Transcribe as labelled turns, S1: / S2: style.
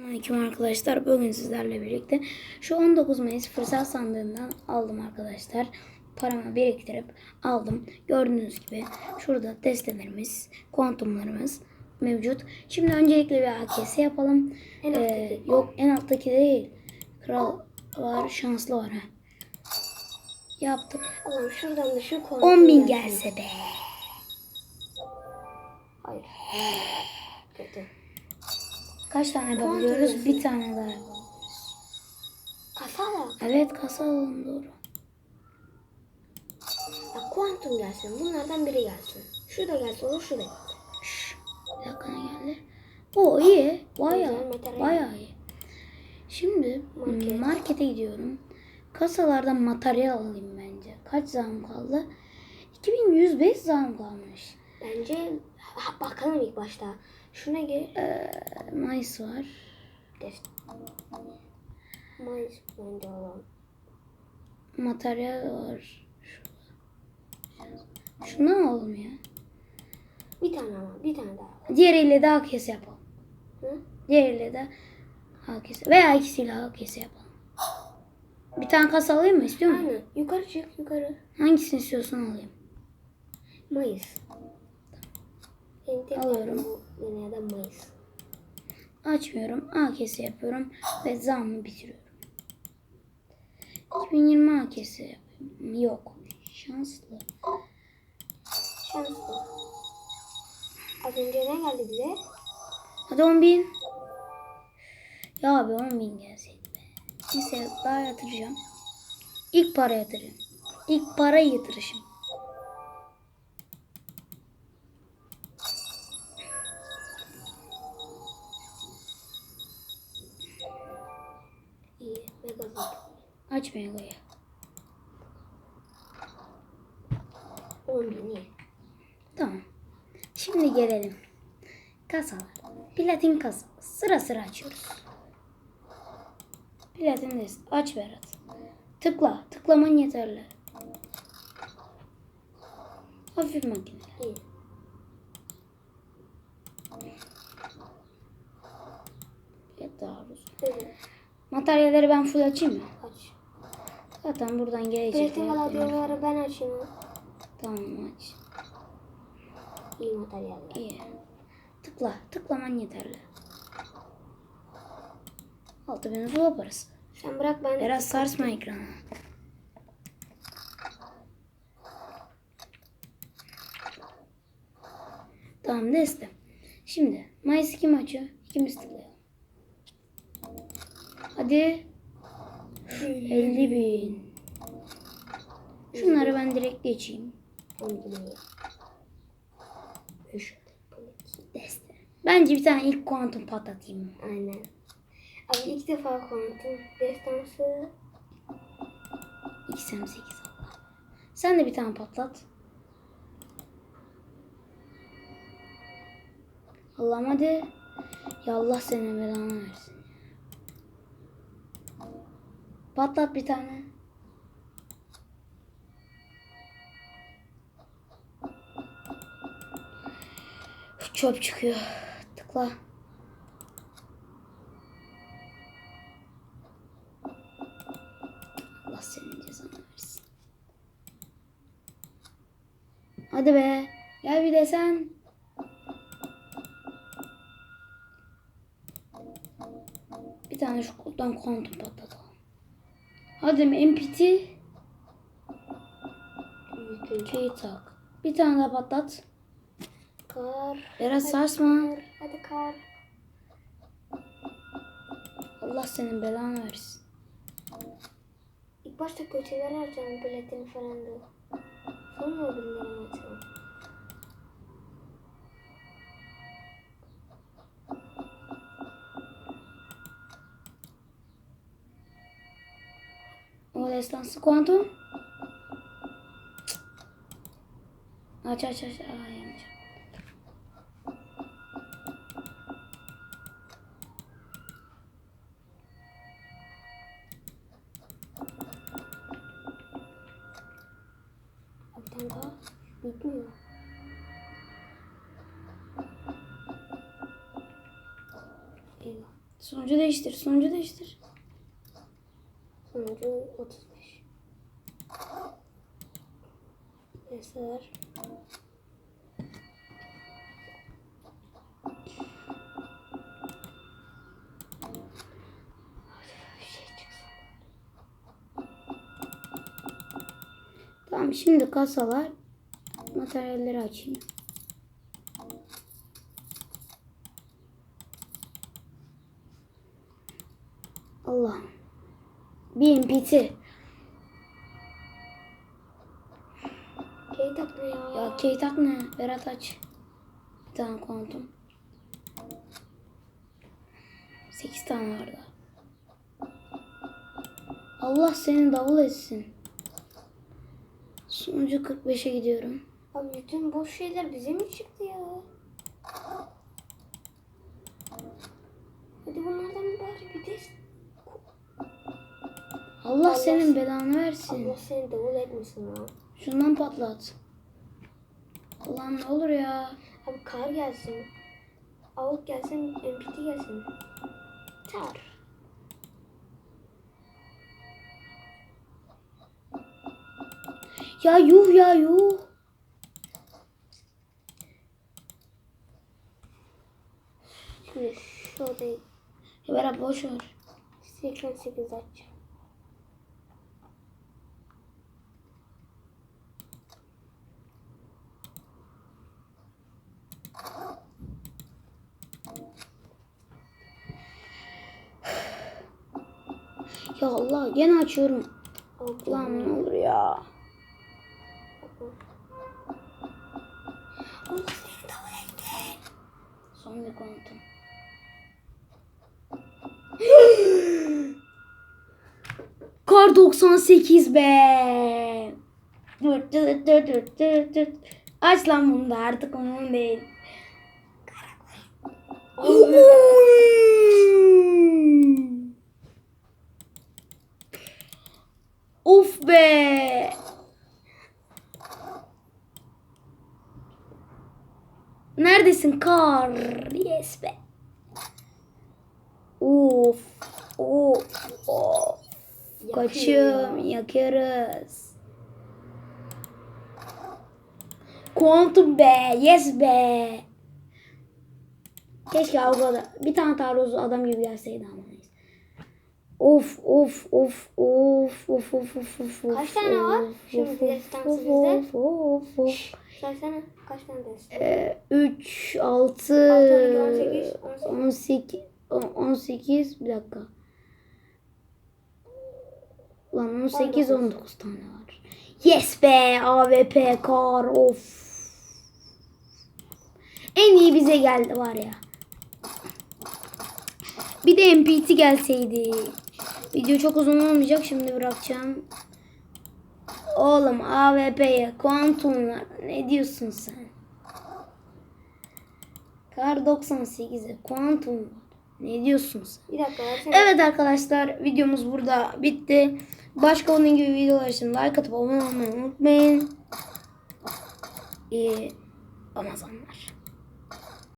S1: Selamünaleyküm arkadaşlar. Bugün sizlerle birlikte şu 19 Mayıs fırsat sandığından aldım arkadaşlar. Paramı biriktirip aldım. Gördüğünüz gibi şurada destelerimiz, kuantumlarımız mevcut. Şimdi öncelikle bir AKS yapalım.
S2: En
S1: Ee, yok en alttaki değil. Kral var, şanslı var. ha. Yaptık.
S2: Allah'ım şuradan da şu konu.
S1: 10 bin gelse be.
S2: Hayır. Kötü.
S1: Kaç tane yapabiliyoruz? Bir tane daha.
S2: Kasala.
S1: Evet kasa alalım doğru.
S2: Ya kuantum gelsin. Bunlardan biri gelsin. Şu da gelsin olur şu da gelsin.
S1: Şş, bir dakika ne geldi? O iyi. Bayağı, bayağı iyi. Şimdi
S2: Market.
S1: markete gidiyorum. Kasalardan materyal alayım bence. Kaç zam kaldı? 2105 zam kalmış.
S2: Bence bakalım ilk başta. Şuna gir.
S1: Ee, Mayıs var.
S2: Defter. Mayıs bence olan.
S1: Materyal var. Şurada. Şundan alalım ya.
S2: Bir tane ama bir tane daha.
S1: Diğeriyle de AKS yapalım.
S2: Hı?
S1: Diğeriyle de AKS. Veya ikisiyle AKS yapalım. Bir tane kasa alayım mı? İstiyor musun?
S2: Aynen. Yukarı çık yukarı.
S1: Hangisini istiyorsan alayım.
S2: Mayıs. Tek
S1: Alıyorum.
S2: ya da Mayıs.
S1: Açmıyorum. AKS yapıyorum. Ve zammı bitiriyorum. 2020 AKS yapıyorum. Yok. Şanslı.
S2: Şanslı. Az önce ne geldi bize?
S1: Hadi 10 bin. Ya abi 10 bin gelseydi be. Neyse daha yatıracağım. İlk para yatıracağım. İlk para yatırışım. Aç Mega'yı.
S2: 10 bin iyi.
S1: Tamam. Şimdi gelelim. Kasalar. Platin kasa. Sıra sıra açıyoruz. Platin dest. Aç Berat. Tıkla. Tıklaman yeterli. Hafif makine.
S2: İyi.
S1: Uzun.
S2: Evet.
S1: Materyalleri ben full açayım mı? Zaten buradan gelecek.
S2: Platin galadyonları ben açayım.
S1: Tamam aç.
S2: İyi materyaller.
S1: İyi. Tıkla. Tıklaman yeterli. 6000 zula parası.
S2: Sen bırak ben.
S1: Biraz sarsma ekranı. Tamam deste. Şimdi Mayıs kim açıyor? İkimiz tıklayalım. Hadi. 50 bin. Şunları ben direkt geçeyim.
S2: 10 bin iyi. Üç.
S1: Deste. Bence bir tane ilk kuantum patlatayım.
S2: Aynen. Abi ilk defa kuantum destansı.
S1: XM8 Allah. Sen de bir tane patlat. Allah'ım hadi. Ya Allah senin belanı versin. Patlat bir tane. Çöp çıkıyor. Tıkla. Allah senin cezanı versin. Hadi be. Gel bir de sen. Bir tane şu kulptan kuantum patlatalım. Hadi MPT şeyi tak. Bir tane daha patlat.
S2: Kar.
S1: Biraz sarsma.
S2: Kar. Hadi kar.
S1: Allah senin belanı versin.
S2: İlk başta kötüler harcam platin falan da. Sonra o binlerim
S1: destansı kuantum. Aç aç aç.
S2: Daha. Bitmiyor. Eyvah.
S1: Sonucu değiştir. Sonucu değiştir.
S2: Sonucu 35. Deseler. Şey
S1: tamam şimdi kasalar materyalleri açayım. Allah. Bin biti.
S2: Keytak ne?
S1: Berat aç. Bir tane kontum. 8 tane var daha. Allah seni davul etsin. Sonucu 45'e gidiyorum.
S2: Abi bütün boş şeyler bize mi çıktı ya? Hadi bunlardan bari bir de
S1: Allah,
S2: Allah
S1: senin
S2: sen-
S1: belanı versin.
S2: Allah seni davul etmesin ha.
S1: Şundan patlat. Allah'ım ne olur ya.
S2: Abi kar gelsin. Avuk gelsin, MPT gelsin. Tar.
S1: Ya yuh ya yuh.
S2: Şimdi şu odayı
S1: Ya boş ver.
S2: 88 açacağım.
S1: Allah gene açıyorum. Lan ne olur ya.
S2: Allah seni davul etsin.
S1: Son bir kontum. Kar 98 be. Dur dur dur dur dur dur. Aç lan bunu da artık onun değil. Of be. Neredesin kar? Yes be. Of. Of. Of. Kaçım yakıyoruz. Quantum be. Yes be. Keşke Avrupa'da bir tane taarruz adam gibi gelseydi ama. Of of of of of of of of of
S2: Kaç tane var? Şimdi
S1: of,
S2: destansı
S1: of. Of of.
S2: Saysana kaç tane dersin?
S1: Ee, 3, 6,
S2: Altı, on sekiz, on
S1: 18, 18, bir dakika. Lan 18, 19 tane var. Yes be AWP kar of. En iyi bize geldi var ya. Bir de MPT gelseydi. Video çok uzun olmayacak şimdi bırakacağım. Oğlum AWP'ye kuantumlar ne diyorsun sen? Kar 98'e kuantum var. Ne diyorsun sen?
S2: Bir dakika versene.
S1: Evet arkadaşlar videomuz burada bitti. Başka onun gibi videolar için like atıp abone olmayı unutmayın. İyi Ramazanlar.